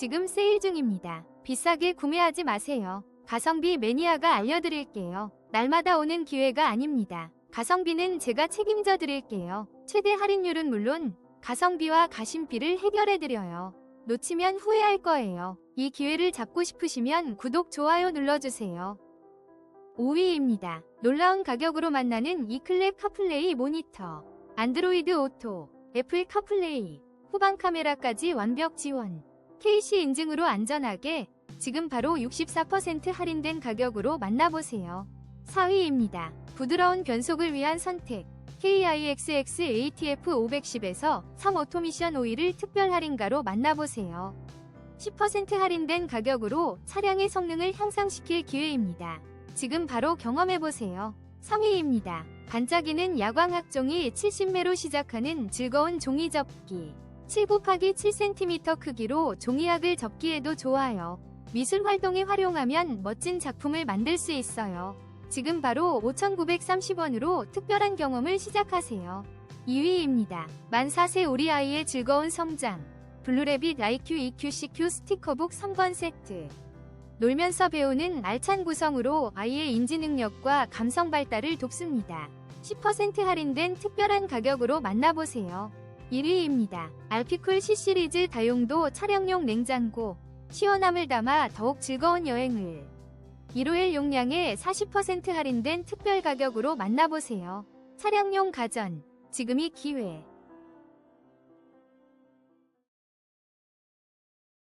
지금 세일 중입니다. 비싸게 구매하지 마세요. 가성비 매니아가 알려드릴게요. 날마다 오는 기회가 아닙니다. 가성비는 제가 책임져 드릴게요. 최대 할인율은 물론 가성비와 가심비를 해결해 드려요. 놓치면 후회할 거예요. 이 기회를 잡고 싶으시면 구독, 좋아요 눌러주세요. 5위입니다. 놀라운 가격으로 만나는 이클랩 카플레이 모니터. 안드로이드 오토, 애플 카플레이, 후방 카메라까지 완벽 지원. KC 인증으로 안전하게 지금 바로 64% 할인된 가격으로 만나보세요. 4위입니다. 부드러운 변속을 위한 선택. KIXX ATF 510에서 3 오토미션 오일을 특별 할인가로 만나보세요. 10% 할인된 가격으로 차량의 성능을 향상시킬 기회입니다. 지금 바로 경험해보세요. 3위입니다. 반짝이는 야광 학종이 70매로 시작하는 즐거운 종이 접기. 7 곱하기 7cm 크기로 종이학을 접기에도 좋아요. 미술 활동에 활용하면 멋진 작품을 만들 수 있어요. 지금 바로 5,930원으로 특별한 경험을 시작하세요. 2위입니다. 만 4세 우리 아이의 즐거운 성장. 블루레빗 IQ EQCQ 스티커북 3권 세트. 놀면서 배우는 알찬 구성으로 아이의 인지 능력과 감성 발달을 돕습니다. 10% 할인된 특별한 가격으로 만나보세요. 1위입니다. 알피쿨 C 시리즈 다용도 차량용 냉장고. 시원함을 담아 더욱 즐거운 여행을. 1호일 용량에 40% 할인된 특별 가격으로 만나보세요. 차량용 가전. 지금이 기회.